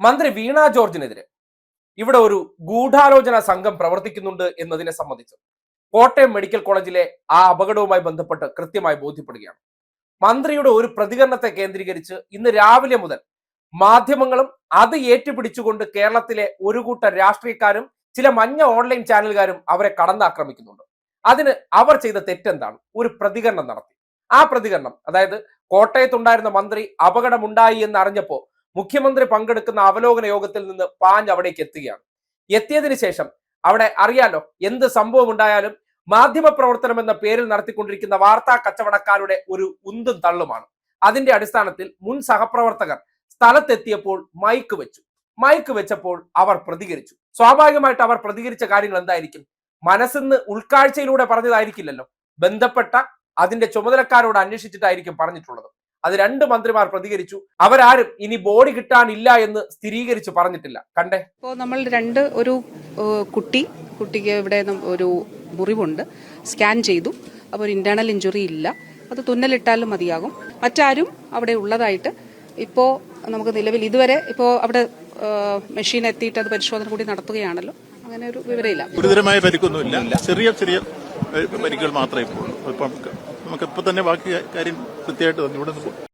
മന്ത്രി വീണ ജോർജിനെതിരെ. ഇവിടെ ഒരു ഗൂഢാലോചന സംഘം പ്രവർത്തിക്കുന്നുണ്ട് എന്നതിനെ സംബന്ധിച്ച് കോട്ടയം മെഡിക്കൽ കോളേജിലെ ആ അപകടവുമായി ബന്ധപ്പെട്ട് കൃത്യമായി ബോധ്യപ്പെടുകയാണ്. മന്ത്രിയുടെ ഒരു പ്രതികരണത്തെ കേന്ദ്രീകരിച്ച് ഇന്ന് രാവിലെ മുതൽ മാധ്യമങ്ങളും അത് ഏറ്റുപിടിച്ചുകൊണ്ട് കേരളത്തിലെ ഒരു കൂട്ടം രാഷ്ട്രീയക്കാരും ചില മഞ്ഞ ഓൺലൈൻ ചാനലുകാരും അവരെ കടന്നാക്രമിക്കുന്നുണ്ട്. അതിന് അവർ ചെയ്ത തെറ്റെന്താണ്? ഒരു പ്രതികരണം നടത്തി. ആ പ്രതികരണം അതായത് കോട്ടയത്തുണ്ടായിരുന്ന മന്ത്രി അപകടമുണ്ടായി എന്ന് അറിഞ്ഞപ്പോ മുഖ്യമന്ത്രി പങ്കെടുക്കുന്ന അവലോകന യോഗത്തിൽ നിന്ന് പാഞ്ഞ് അവിടേക്ക് എത്തുകയാണ്. എത്തിയതിനു ശേഷം അവിടെ അറിയാലോ എന്ത് സംഭവം ഉണ്ടായാലും മാധ്യമ പ്രവർത്തനം എന്ന പേരിൽ നടത്തിക്കൊണ്ടിരിക്കുന്ന വാർത്താ കച്ചവടക്കാരുടെ ഒരു ഉന്തും തള്ളുമാണ്. അതിന്റെ അടിസ്ഥാനത്തിൽ മുൻ സഹപ്രവർത്തകർ സ്ഥലത്തെത്തിയപ്പോൾ മൈക്ക് വെച്ചു. മൈക്ക് വെച്ചപ്പോൾ അവർ പ്രതികരിച്ചു. സ്വാഭാവികമായിട്ട് അവർ പ്രതികരിച്ച കാര്യങ്ങൾ എന്തായിരിക്കും? മനസ്സിന്ന് ഉൾക്കാഴ്ചയിലൂടെ പറഞ്ഞതായിരിക്കില്ലല്ലോ. ബന്ധപ്പെട്ട അതിന്റെ ചുമതലക്കാരോട് അന്വേഷിച്ചിട്ടായിരിക്കും പറഞ്ഞിട്ടുള്ളത്. അത് രണ്ട് മന്ത്രിമാർ പ്രതികരിച്ചു. അവരാരും ഇനി ബോഡി കിട്ടാനില്ല എന്ന് സ്ഥിരീകരിച്ച് പറഞ്ഞിട്ടില്ല. കണ്ടേ? ഇപ്പോ നമ്മൾ രണ്ട് ഒരു കുട്ടി കുട്ടിക്ക് ഇവിടെ ഒരു മുറിവുണ്ട്. സ്കാൻ ചെയ്തു. അപ്പോൾ ഒരു ഇന്റേണൽ ഇഞ്ചുറി ഇല്ല. അത് തുന്നലിട്ടാലും മതിയാകും. മറ്റാരും അവിടെ ഉള്ളതായിട്ട് ഇപ്പോ നമുക്ക് നിലവിൽ ഇതുവരെ ഇപ്പോ അവിടെ മെഷീൻ എത്തിയിട്ട് അത് പരിശോധന കൂടി നടത്തുകയാണല്ലോ. അങ്ങനെ ഒരു വിവരമില്ല. ഗുരുതരമായ പരിക്കൊന്നുമില്ല. ചെറിയ ചെറിയ പരിക്കുകൾ മാത്രമേ ഇപ്പോൾ ഇപ്പം നമുക്കിപ്പോൾ തന്നെ ബാക്കി കാര്യം കൃത്യമായിട്ട് തന്നെ ഇവിടെ നിന്ന്